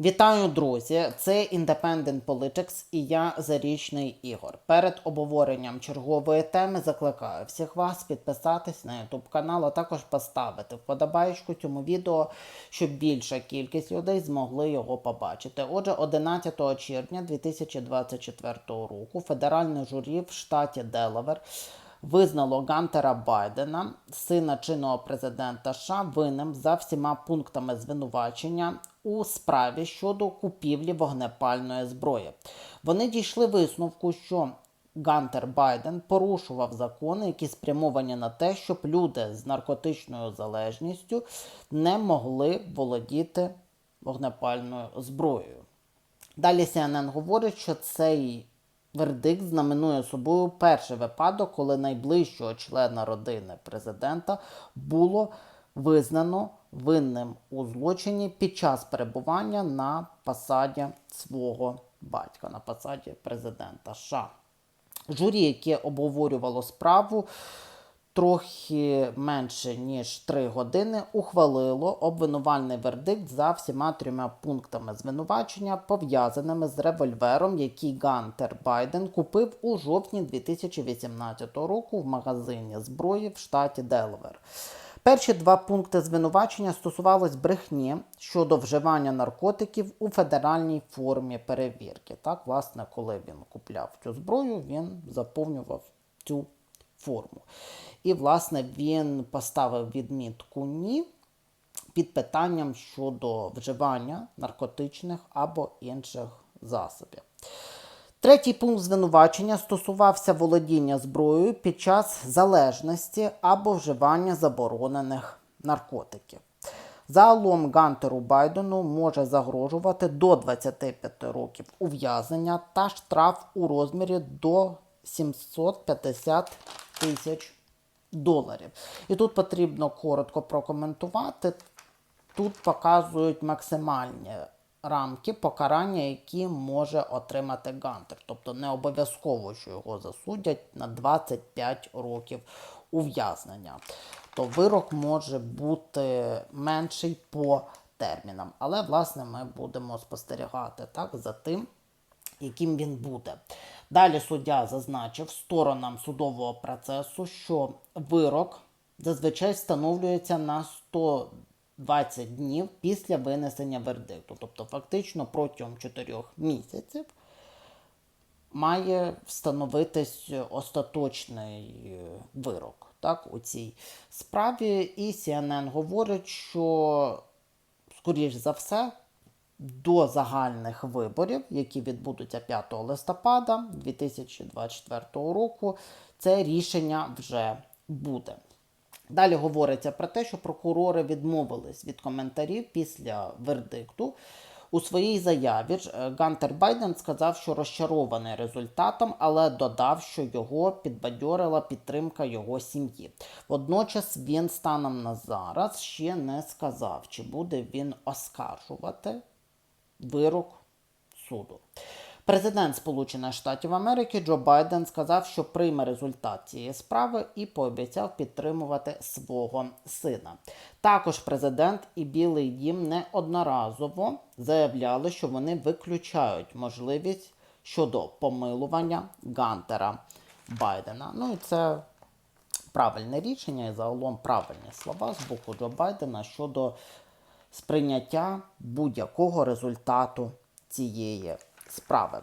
Вітаю, друзі! Це Independent Politics і я Зарічний Ігор. Перед обговоренням чергової теми закликаю всіх вас підписатись на YouTube канал, а також поставити вподобаєчку цьому відео, щоб більша кількість людей змогли його побачити. Отже, 11 червня 2024 року федеральне журі в штаті Делавер визнало Гантера Байдена, сина чинного президента США, винним за всіма пунктами звинувачення у справі щодо купівлі вогнепальної зброї. Вони дійшли висновку, що Гантер Байден порушував закони, які спрямовані на те, щоб люди з наркотичною залежністю не могли володіти вогнепальною зброєю. Далі CNN говорить, що цей вердикт знаменує собою перший випадок, коли найближчого члена родини президента було визнано винним у злочині під час перебування на посаді свого батька, на посаді президента США. Журі, яке обговорювало справу, трохи менше ніж 3 години ухвалило обвинувальний вердикт за всіма трьома пунктами звинувачення, пов'язаними з револьвером, який Гантер Байден купив у жовтні 2018 року в магазині зброї в штаті Делавер. Перші два пункти звинувачення стосувались брехні щодо вживання наркотиків у федеральній формі перевірки. Так, власне, коли він купляв цю зброю, він заповнював цю форму. І, власне, він поставив відмітку ні під питанням щодо вживання наркотичних або інших засобів. Третій пункт звинувачення стосувався володіння зброєю під час залежності або вживання заборонених наркотиків. Загалом Гантеру Байдену може загрожувати до 25 років ув'язнення та штраф у розмірі до 750 тисяч доларів. І тут потрібно коротко прокоментувати. Тут показують максимальні рамки покарання, які може отримати Гантер. Тобто не обов'язково, що його засудять на 25 років ув'язнення. То вирок може бути менший по термінам. Але, власне, ми будемо спостерігати так, за тим, яким він буде. Далі суддя зазначив сторонам судового процесу, що вирок зазвичай встановлюється на 120 днів після винесення вердикту. Тобто, фактично протягом 4 місяців має встановитись остаточний вирок так, у цій справі. І CNN говорить, що, скоріш за все, до загальних виборів, які відбудуться 5 листопада 2024 року, це рішення вже буде. Далі говориться про те, що прокурори відмовились від коментарів після вердикту. У своїй заяві е, Гантер Байден сказав, що розчарований результатом, але додав, що його підбадьорила підтримка його сім'ї. Водночас він станом на зараз ще не сказав, чи буде він оскаржувати вирок суду. Президент Сполучених Штатів Америки Джо Байден сказав, що прийме результат цієї справи і пообіцяв підтримувати свого сина. Також президент і Білий Дім неодноразово заявляли, що вони виключають можливість щодо помилування Гантера Байдена. Ну і це правильне рішення і загалом правильні слова з боку Джо Байдена щодо сприйняття будь-якого результату цієї справи.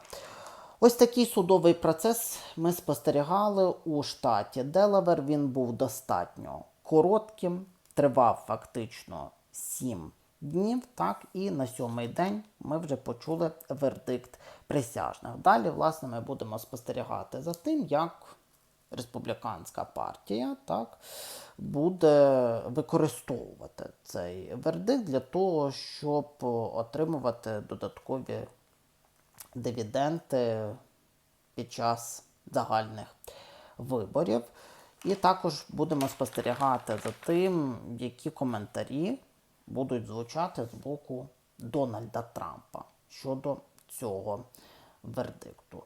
Ось такий судовий процес ми спостерігали у штаті Делавер. Він був достатньо коротким, тривав фактично 7 днів. Так, і на сьомий день ми вже почули вердикт присяжних. Далі, власне, ми будемо спостерігати за тим, як республіканська партія так, буде використовувати цей вердикт для того, щоб отримувати додаткові дивіденди під час загальних виборів. І також будемо спостерігати за тим, які коментарі будуть звучати з боку Дональда Трампа щодо цього вердикту.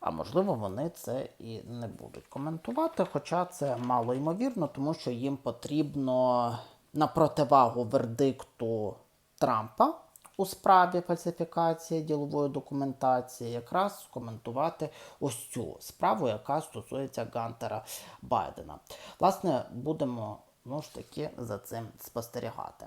А можливо, вони це і не будуть коментувати, хоча це мало ймовірно, тому що їм потрібно на противагу вердикту Трампа у справі фальсифікації ділової документації, якраз коментувати ось цю справу, яка стосується Гантера Байдена. Власне, будемо ну ж таки за цим спостерігати.